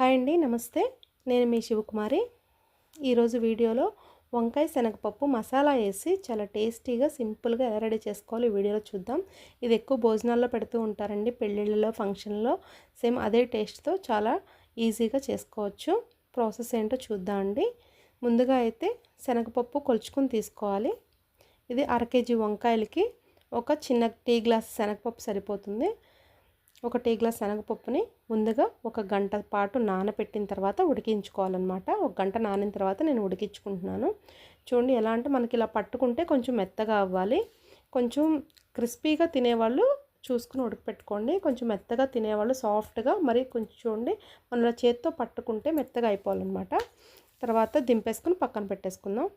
Hi అండి నమస్తే. నేను మీ శివకుమారి. ఈరోజు వీడియోలో వంకాయ శనగపప్పు మసాలా వేసి చాలా టేస్టీగా సింపుల్గా ఎలా రెడీ చేసుకోవాలి ఈ వీడియోలో చూద్దాం. ఇది ఎక్కువ భోజనాల్లో పెడుతూ ఉంటారండి. పెళ్ళిళ్ళలో ఫంక్షన్లో సేమ్ అదే టేస్ట్తో చాలా ఈజీగా చేసుకోవచ్చు. ప్రాసెస్ ఏంటో చూద్దాం అండి. ముందుగా అయితే శనగపప్పు కొలుచుకొని తీసుకోవాలి. ఇది అర కేజీ వంకాయలకి ఒక చిన్న టీ గ్లాస్ శనగపప్పు సరిపోతుంది. ఒక టీ గ్లాస్ శనగపప్పుని ముందుగా ఒక గంట పాటు నానబెట్టిన తర్వాత ఉడికించుకోవాలన్నమాట. ఒక గంట నానిన తర్వాత నేను ఉడికించుకుంటున్నాను. చూడండి ఎలా అంటే మనకి ఇలా పట్టుకుంటే కొంచెం మెత్తగా అవ్వాలి. కొంచెం క్రిస్పీగా తినేవాళ్ళు చూసుకుని ఉడకపెట్టుకోండి. కొంచెం మెత్తగా తినేవాళ్ళు సాఫ్ట్గా మరి కొంచెం చూడండి మన చేత్తో పట్టుకుంటే మెత్తగా అయిపోవాలన్నమాట. తర్వాత దింపేసుకుని పక్కన పెట్టేసుకుందాం.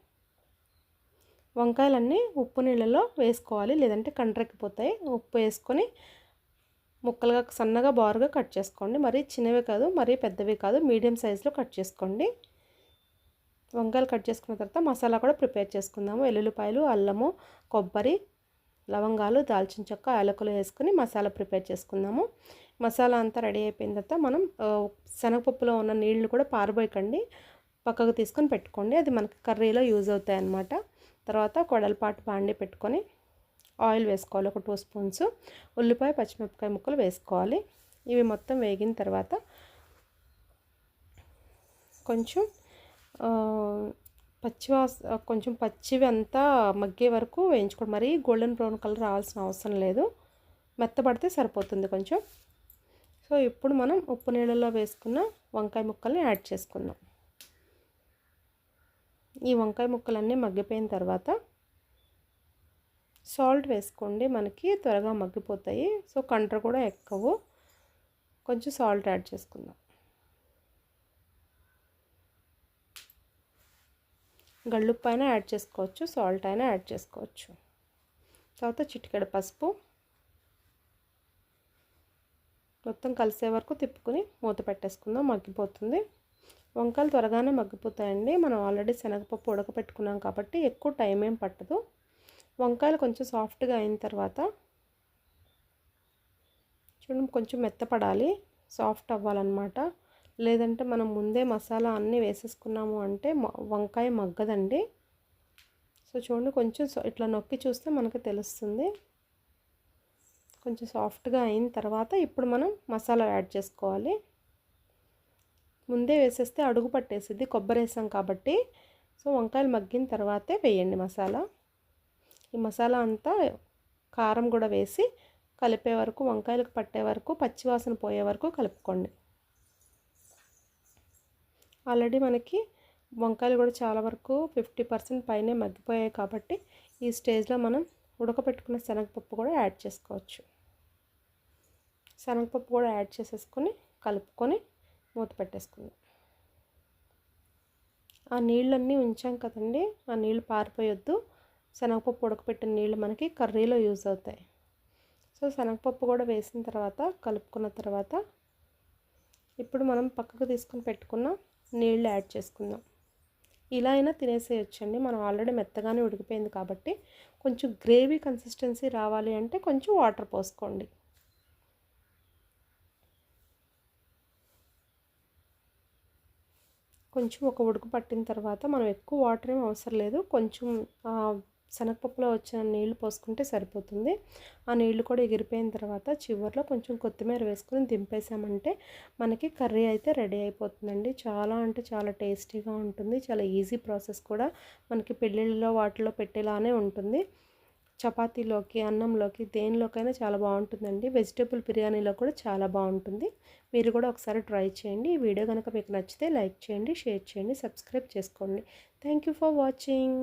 వంకాయలన్నీ ఉప్పు నీళ్ళలో వేసుకోవాలి. లేదంటే కండ్రెక్కిపోతాయి. ఉప్పు వేసుకొని ముక్కలుగా సన్నగా బారుగా కట్ చేసుకోండి. మరీ చిన్నవి కాదు మరీ పెద్దవి కాదు మీడియం సైజులో కట్ చేసుకోండి. వంకాయలు కట్ చేసుకున్న తర్వాత మసాలా కూడా ప్రిపేర్ చేసుకుందాము. వెల్లుల్లిపాయలు అల్లము కొబ్బరి లవంగాలు దాల్చిన చెక్క యాలకులు వేసుకుని మసాలా ప్రిపేర్ చేసుకుందాము. మసాలా అంతా రెడీ అయిపోయిన తర్వాత మనం శనగపప్పులో ఉన్న నీళ్ళు కూడా పారబోయకండి. పక్కకు తీసుకొని పెట్టుకోండి. అది మనకి కర్రీలో యూజ్ అవుతాయి అన్నమాట తర్వాత కొడలపాటు బాండి పెట్టుకొని ఆయిల్ వేసుకోవాలి. ఒక టూ స్పూన్స్ ఉల్లిపాయ పచ్చిమిరపకాయ ముక్కలు వేసుకోవాలి. ఇవి మొత్తం వేగిన తర్వాత కొంచెం పచ్చివాస కొంచెం పచ్చివి అంతా మగ్గే వరకు వేయించుకోండి మరీ గోల్డెన్ బ్రౌన్ కలర్ రావాల్సిన అవసరం లేదు. మెత్తపడితే సరిపోతుంది కొంచెం. సో ఇప్పుడు మనం ఉప్పు నీళ్ళలో వేసుకున్న వంకాయ ముక్కల్ని యాడ్ చేసుకుందాం. ఈ వంకాయ ముక్కలన్నీ మగ్గిపోయిన తర్వాత సాల్ట్ వేసుకోండి. మనకి త్వరగా మగ్గిపోతాయి. సో కంట్ర కూడా ఎక్కవు. కొంచెం సాల్ట్ యాడ్ చేసుకుందాం. గళ్ళుప్పు అయినా యాడ్ చేసుకోవచ్చు. సాల్ట్ అయినా యాడ్ చేసుకోవచ్చు. తర్వాత చిటికెడ పసుపు. మొత్తం కలిసే వరకు తిప్పుకొని మూత పెట్టేసుకుందాం. మగ్గిపోతుంది. వంకాయలు త్వరగానే మగ్గిపోతాయండి. మనం ఆల్రెడీ శనగపప్పు ఉడకపెట్టుకున్నాం కాబట్టి ఎక్కువ టైం ఏం పట్టదు. వంకాయలు కొంచెం సాఫ్ట్గా అయిన తర్వాత చూడండి కొంచెం మెత్తపడాలి. సాఫ్ట్ అవ్వాలన్నమాట. లేదంటే మనం ముందే మసాలా అన్నీ వేసేసుకున్నాము అంటే వంకాయ మగ్గదండి. సో చూడండి కొంచెం ఇట్లా నొక్కి చూస్తే మనకు తెలుస్తుంది. కొంచెం సాఫ్ట్గా అయిన తర్వాత ఇప్పుడు మనం మసాలా యాడ్ చేసుకోవాలి. ముందే వేసేస్తే అడుగు పట్టేసిద్ది. కొబ్బరి వేసాం కాబట్టి. సో వంకాయలు మగ్గిన తర్వాతే వేయండి మసాలా. ఈ మసాలా అంతా కారం కూడా వేసి కలిపే వరకు వంకాయలకు పట్టే వరకు పచ్చివాసన పోయే వరకు కలుపుకోండి. ఆల్రెడీ మనకి వంకాయలు కూడా చాలా వరకు ఫిఫ్టీ పర్సెంట్ పైనే మగ్గిపోయాయి కాబట్టి ఈ స్టేజ్లో మనం ఉడకపెట్టుకున్న శనగపప్పు కూడా యాడ్ చేసుకోవచ్చు. శనగపప్పు కూడా యాడ్ చేసేసుకొని కలుపుకొని మూత పెట్టేసుకుందాం. ఆ నీళ్ళన్నీ ఉంచాం కదండి ఆ నీళ్ళు పారిపోయొద్దు. శనగపప్పు ఉడకపెట్టిన నీళ్ళు మనకి కర్రీలో యూజ్ అవుతాయి. సో శనగపప్పు కూడా వేసిన తర్వాత కలుపుకున్న తర్వాత ఇప్పుడు మనం పక్కకు తీసుకుని పెట్టుకున్న నీళ్ళు యాడ్ చేసుకుందాం. ఇలా అయినా తినేసేయచ్చండి. మనం ఆల్రెడీ మెత్తగానే ఉడికిపోయింది కాబట్టి కొంచెం గ్రేవీ కన్సిస్టెన్సీ రావాలి అంటే కొంచెం వాటర్ పోసుకోండి. కొంచెం ఒక ఉడుకు పట్టిన తర్వాత మనం ఎక్కువ వాటర్ ఏం అవసరం లేదు. కొంచెం శనగపప్పులో వచ్చిన నీళ్ళు పోసుకుంటే సరిపోతుంది. ఆ నీళ్ళు కూడా ఎగిరిపోయిన తర్వాత చివరిలో కొంచెం కొత్తిమీర వేసుకుని దింపేసామంటే మనకి కర్రీ అయితే రెడీ అయిపోతుందండి. చాలా అంటే చాలా టేస్టీగా ఉంటుంది. చాలా ఈజీ ప్రాసెస్ కూడా మనకి పెళ్ళిళ్ళలో వాటిలో పెట్టేలానే ఉంటుంది. చపాతీలోకి అన్నంలోకి దేనిలోకైనా చాలా బాగుంటుందండి. వెజిటేబుల్ బిర్యానీలో కూడా చాలా బాగుంటుంది. మీరు కూడా ఒకసారి ట్రై చేయండి. ఈ వీడియో కనుక మీకు నచ్చితే లైక్ చేయండి షేర్ చేయండి సబ్స్క్రైబ్ చేసుకోండి. Thank for watching.